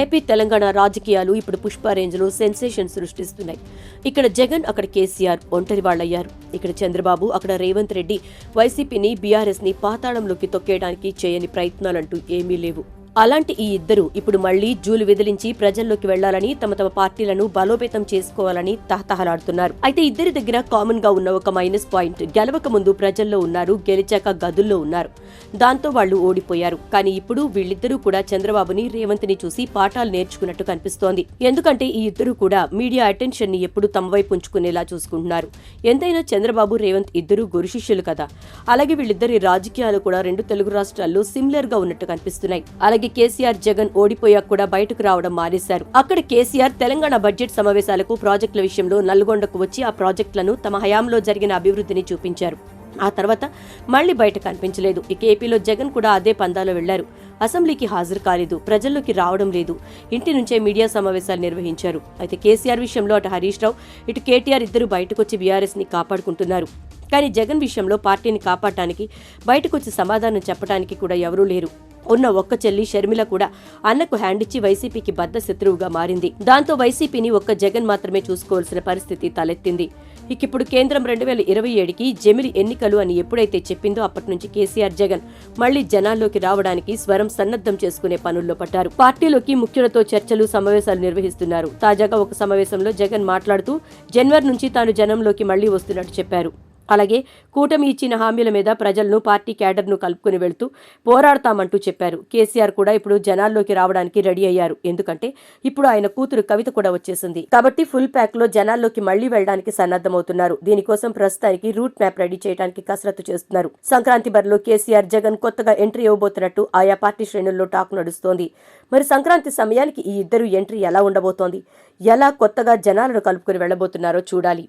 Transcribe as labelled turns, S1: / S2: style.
S1: AP Telangana రాజకీయాలు ఇప్పుడు పుష్ప రేంజ్లో సెన్సేషన్ సృష్టిస్తున్నాయి. ఇక్కడ జగన్ అక్కడ కేసీఆర్ ఒంటరి వాళ్ళయ్యారు. ఇక్కడ చంద్రబాబు అక్కడ రేవంత్ రెడ్డి వైసీపీని బీఆర్ఎస్ని పాతాళంలోకి తొక్కేయడానికి చేయని ప్రయత్నాలంటూ ఏమీ లేవు. అలాంటి ఈ ఇద్దరు ఇప్పుడు మళ్ళీ జూలు విదిలించి ప్రజల్లోకి వెళ్ళాలని తమ తమ పార్టీలను బలోపేతం చేసుకోవాలని తహతహలాడుతున్నారు. అయితే ఇద్దరి దగ్గర కామన్గా ఉన్న ఒక మైనస్ పాయింట్ గెలవక ముందు ప్రజల్లో ఉన్నారు గెలిచాక గదుల్లో ఉన్నారు. దాంతో వాళ్ళు ఓడిపోయారు. కానీ ఇప్పుడు వీళ్ళిద్దరూ కూడా చంద్రబాబుని రేవంత్ని చూసి పాఠాలు నేర్చుకున్నట్టు కనిపిస్తోంది. ఎందుకంటే ఈ ఇద్దరు కూడా మీడియా అటెన్షన్ని ఎప్పుడు తమ వైపు ఉంచుకునేలా చూసుకుంటున్నారు. ఎంతైనా చంద్రబాబు రేవంత్ ఇద్దరు గురు శిష్యులు కదా. అలాగే వీళ్ళిద్దరి రాజకీయాలు కూడా రెండు తెలుగు రాష్ట్రాల్లో సిమిలర్గా ఉన్నట్టు కనిపిస్తున్నాయి. అలాగే కేసీఆర్ జగన్ ఓడిపోయాక కూడా బయటకు రావడం మానేశారు. అక్కడ కేసీఆర్ తెలంగాణ బడ్జెట్ సమావేశాలకు ప్రాజెక్టుల విషయంలో నల్గొండకు వచ్చి ఆ ప్రాజెక్టులను తమ హయాంలో జరిగిన అభివృద్ధిని చూపించారు. ఆ తర్వాత మళ్ళీ బయట కనిపించలేదు ఇక ఏపీలో జగన్ కూడా అదే పందాలో వెళ్ళారు. అసెంబ్లీకి హాజరు కాలేదు. ప్రజల్లోకి రావడం లేదు. ఇంటి నుంచే మీడియా సమావేశాలు నిర్వహించారు. అయితే కేసీఆర్ విషయంలో అటు హరీష్ రావు ఇటు కేటీఆర్ ఇద్దరు బయటకొచ్చి బీఆర్ఎస్ని కాపాడుకుంటున్నారు. కానీ జగన్ విషయంలో పార్టీని కాపాడటానికి బయటకొచ్చి సమాధానం చెప్పడానికి కూడా ఎవరూ లేరు. ఉన్న ఒక్క చెల్లి షర్మిల కూడా అన్నకు హ్యాండ్ ఇచ్చి వైసీపీకి బద్ద శత్రువుగా మారింది. దాంతో వైసీపీని ఒక్క జగన్ మాత్రమే చూసుకోవాల్సిన పరిస్థితి తలెత్తింది. ఇకిప్పుడు కేంద్రం రెండు వేల ఇరవై ఏడుకి జమిలి ఎన్నికలు అని ఎప్పుడైతే చెప్పిందో అప్పటి నుంచి కేసీఆర్ జగన్ మళ్ళీ జనాల్లోకి రావడానికి స్వరం సన్నద్ధం చేసుకునే పనుల్లో పడ్డారు. పార్టీలోకి ముఖ్యులతో చర్చలు సమావేశాలు నిర్వహిస్తున్నారు. తాజాగా ఒక సమావేశంలో జగన్ మాట్లాడుతూ జనవరి నుంచి తాను జనంలోకి మళ్ళీ వస్తున్నట్టు చెప్పారు. అలాగే కూటమి ఇచ్చిన హామీల మీద ప్రజలను పార్టీ క్యాడర్ను కలుపుకుని వెళ్తూ పోరాడతామంటూ చెప్పారు. కేసీఆర్ కూడా ఇప్పుడు జనాల్లోకి రావడానికి రెడీ అయ్యారు. ఎందుకంటే ఇప్పుడు ఆయన కూతురు కవిత కూడా వచ్చేసింది. కాబట్టి ఫుల్ ప్యాక్లో జనాల్లోకి మళ్ళీ వెళ్ళడానికి సన్నద్దమవుతున్నారు దీనికోసం ప్రస్తుతానికి రూట్ మ్యాప్ రెడీ చేయడానికి కసరత్తు చేస్తున్నారు. సంక్రాంతి బరిలో కేసీఆర్ జగన్ కొత్తగా ఎంట్రీ ఇవ్వబోతున్నట్టు ఆయా పార్టీ శ్రేణుల్లో టాక్ నడుస్తోంది. మరి సంక్రాంతి సమయానికి ఈ ఇద్దరు ఎంట్రీ ఎలా ఉండబోతోంది? ఎలా కొత్తగా జనాలను కలుపుకుని వెళ్ళబోతున్నారో చూడాలి.